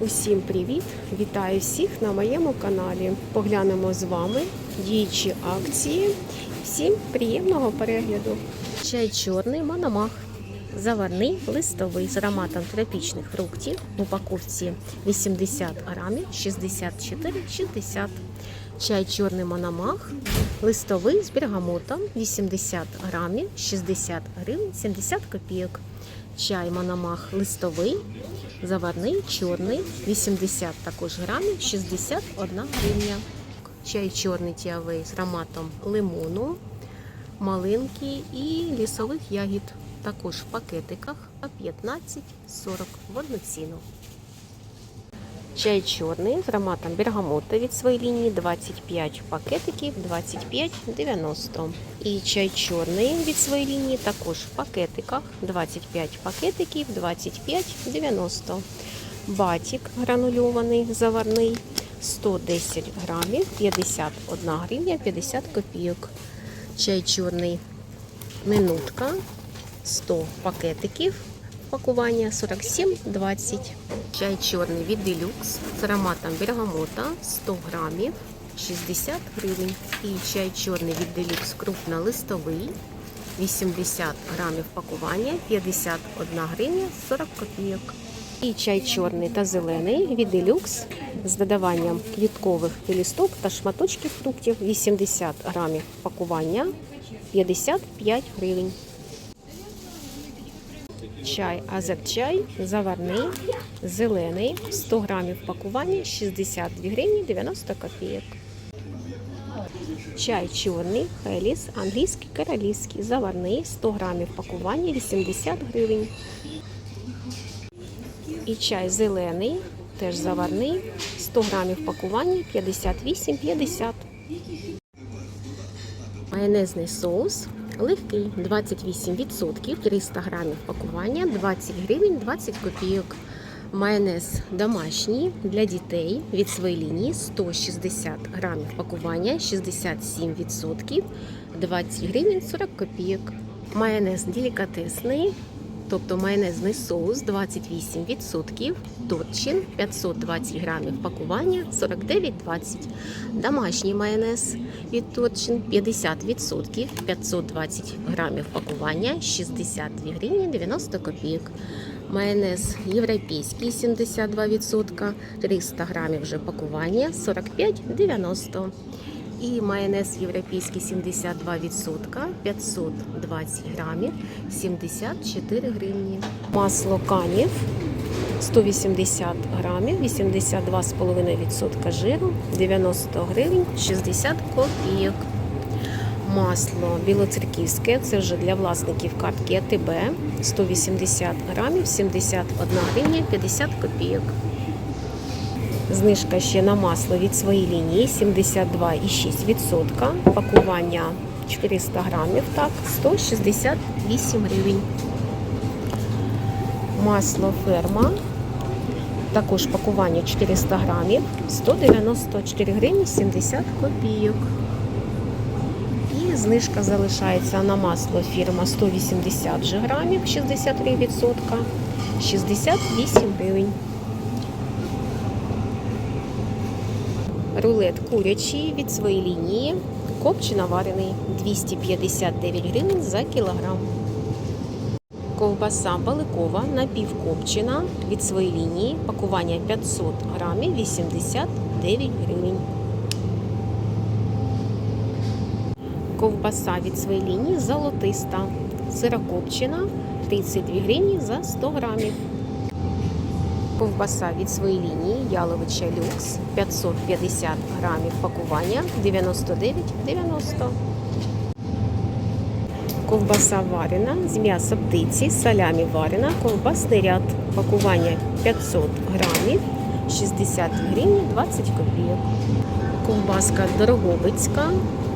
Усім привіт! Вітаю всіх на моєму каналі. Поглянемо з вами діючі акції. Всім приємного перегляду. Чай чорний мономах. Заварний листовий з ароматом тропічних фруктів в упаковці 80 грамів 64,60. Чай чорний мономах. Листовий з бергамотом 80 грамів 60 гривень 70 копійок. Чай мономах листовий, заварний, чорний, 80 також грамів, 61 гривня. Чай чорний тіавий з ароматом лимону, малинки і лісових ягід. Також в пакетиках по 15,40 в одну ціну. Чай чорний з ароматом бергамота від своєї лінії 25 пакетиків 25,90. І чай чорний від своєї лінії також в пакетиках 25 пакетиків 25,90. Батік гранульований заварний 110 грамів 51 гривня 50 копійок. Чай чорний минутка 100 пакетиків пакування 47,20. Чай чорний від Deluxe з ароматом бергамота 100 грамів 60 гривень. І чай чорний від Deluxe крупнолистовий 80 грамів пакування 51 гривня 40 копійок. І чай чорний та зелений від Deluxe з додаванням квіткових пелісток та шматочків фруктів 80 грамів пакування 55 гривень. Чай Азерчай заварний, зелений, 100 грамів пакування, 62 гривні 90 копійок. Чай чорний, Хеліс, англійський королівський, заварний, 100 грамів пакування, 80 гривень. І чай зелений, теж заварний, 100 грамів пакування, 58,50. Майонезний соус легкий 28%, 300 грамів пакування, 20 гривень 20 копійок. Майонез домашній для дітей від своєї лінії 160 грамів пакування, 67%, 20 гривень 40 копійок. Майонез делікатесний, тобто майонезний соус 28%, Торчин 520 грамів пакування 49,20. Домашній майонез від Торчин 50%, 520 грамів пакування 62 гривні 90 копійок. Майонез європейський 72%, 300 грамів вже пакування 45,90. І майонез європейський 72%, 520 грамів, 74 гривні. Масло канів 180 грамів, 82,5% жиру, 90 гривень, 60 копійок. Масло білоцерківське, це вже для власників картки АТБ, 180 грамів, 71 гривня, 50 копійок. Знижка ще на масло від своєї лінії 72,6%. Пакування 400 грамів, так, 168 гривень. Масло ферма. Також пакування 400 грамів, 194 гривні 70 копійок. І знижка залишається на масло фірма 180 грамів, 63%, 68 гривень. Рулет курячий від своєї лінії, копчено варений 259 гривень за кілограм. Ковбаса баликова напівкопчена від своєї лінії, пакування 500 грамів 89 гривень. Ковбаса від своєї лінії золотиста, сирокопчена 32 гривні за 100 грамів. Ковбаса від своєї лінії яловича люкс 550 грамів пакування 99,90. Ковбаса варена з м'яса птиці, салямі варена, ковбасний ряд пакування 500 грамів 60 гривень 20 копійок. Ковбаска дорогобицька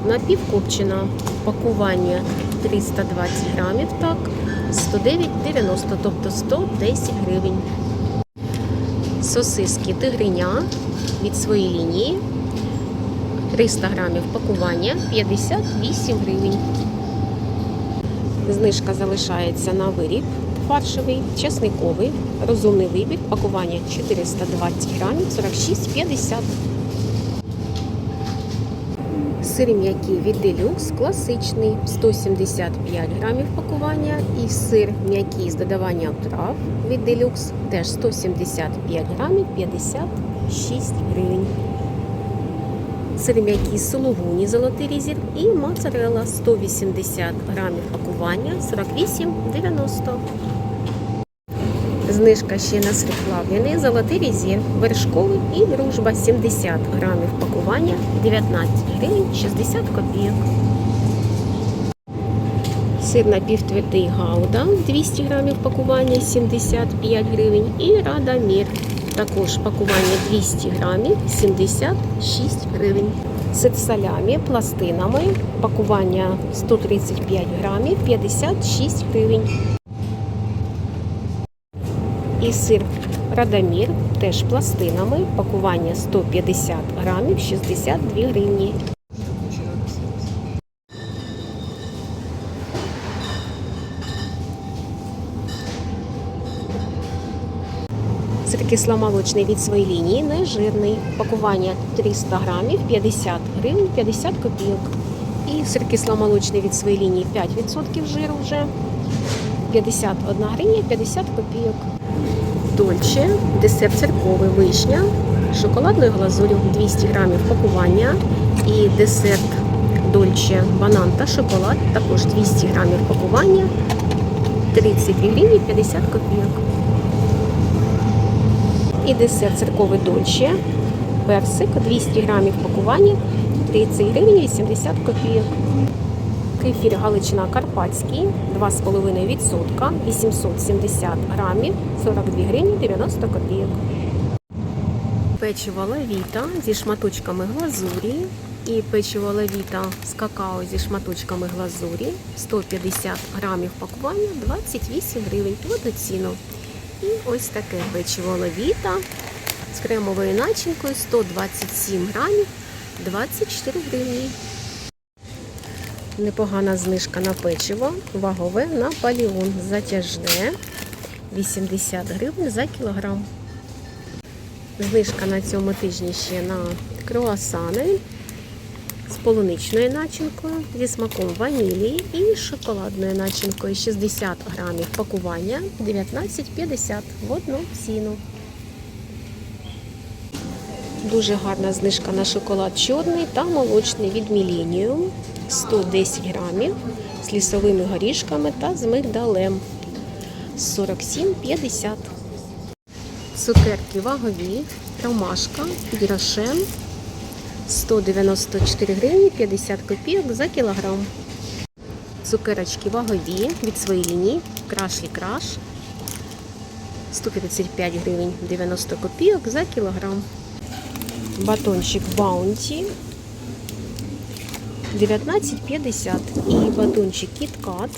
напівкопчена, пакування 320 грамів, так, 109,90, тобто 110 гривень. Сосиски тигриня від своєї лінії 300 грамів пакування 58 гривень. Знижка залишається на виріб фаршовий, чесниковий, розумний вибір, пакування 420 грамів, 46,50. Сир м'який від Deluxe класичний 175 грамів пакування і сир м'який з додаванням трав від Deluxe теж 175 грамів 56 гривень. Сир м'який сулугуні золотий різір і моцарелла 180 грамів пакування 48,90. Знижка ще на сир плавлений, золотий різір, вершковий і дружба 70 грамів пакування 19 гривень 60 копійок. Сир напівтвердий гауда 200 грамів пакування 75 гривень і радамір. Також пакування 200 грамів 76 гривень. Сир салямі пластинами пакування 135 грамів 56 гривень. І сир Радамір теж пластинами, пакування 150 грамів 62 гривні. Сир кисломолочний від своєї лінії, не жирний. Пакування 300 грамів 50 гривень 50 копійок. І сир кисломолочний від своєї лінії 5% жиру вже 51 гривня 50 копійок. Дольче, десерт церковий вишня, шоколадною глазурю 200 грамів пакування і десерт Дольче банан та шоколад також 200 грамів пакування 32 гривні 50 копійок. І десерт церковий Дольче, персик 200 грамів пакування 30 гривень 80 копійок. Кефір Галичина Карпатський 2,5%, 870 грамів, 42 гривні 90 копійок. Печиво лавіта зі шматочками глазурі і печиво лавіта з какао зі шматочками глазурі 150 грамів пакування 28 гривень в ціну. І ось таке печиво лавіта з кремовою начинкою 127 грамів 24 гривні. Непогана знижка на печиво, вагове Наполеон затяжне 80 гривень за кілограм. Знижка на цьому тижні ще на круасани з полуничною начинкою, зі смаком ванілі і шоколадною начинкою 60 грамів пакування 19,50 в одну ціну. Дуже гарна знижка на шоколад чорний та молочний від Millennium 110 грамів з лісовими горішками та з мигдалем 47,50. Цукерки вагові, ромашка під рошен 194 гривні 50 копійок за кілограм. Цукерочки вагові від своєї лінії Крашлі Краш 155 гривень 90 копійок за кілограм. Батончик Баунті 19,50 і батончик KitKat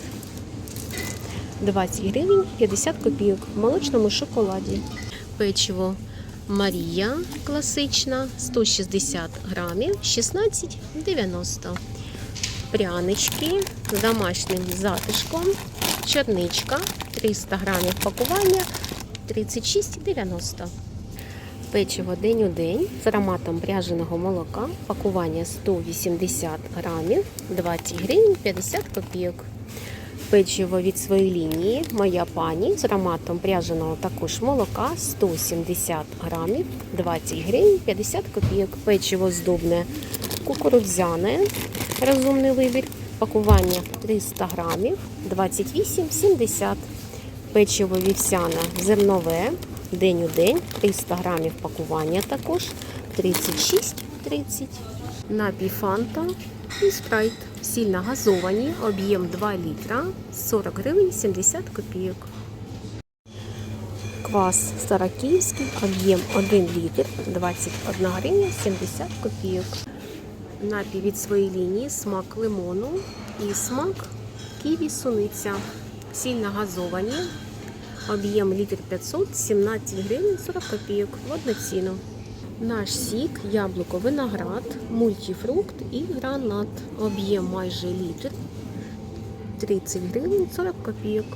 20 гривень 50 копійок в молочному шоколаді. Печиво Марія класична 160 грамів 16,90. Прянички з домашнім затишком. Черничка 300 грамів пакування 36,90. Печиво день у день з ароматом пряженого молока. Пакування 180 грамів 20 гривень 50 копійок. Печиво від своєї лінії Моя пані з ароматом пряженого також молока 170 грамів 20 гривень 50 копійок. Печиво здобне кукурудзяне, розумний вибір. Пакування 300 грамів 28,70. Печиво вівсяне зернове. День у день 300 грамів пакування також 36,30. Напій фанта і спрайт. Сильно газовані, об'єм 2 літра, 40 гривень 70 копійок. Квас старокиївський, об'єм 1 літр, 21 гривня 70 копійок. Напій від своєї лінії смак лимону і смак ківі суниця. Сильно газовані, Об'єм літр 500, 17 гривень 40 копійок в одну ціну. Наш сік, яблуко, виноград, мультифрукт і гранат. Об'єм майже літр 30 гривень 40 копійок.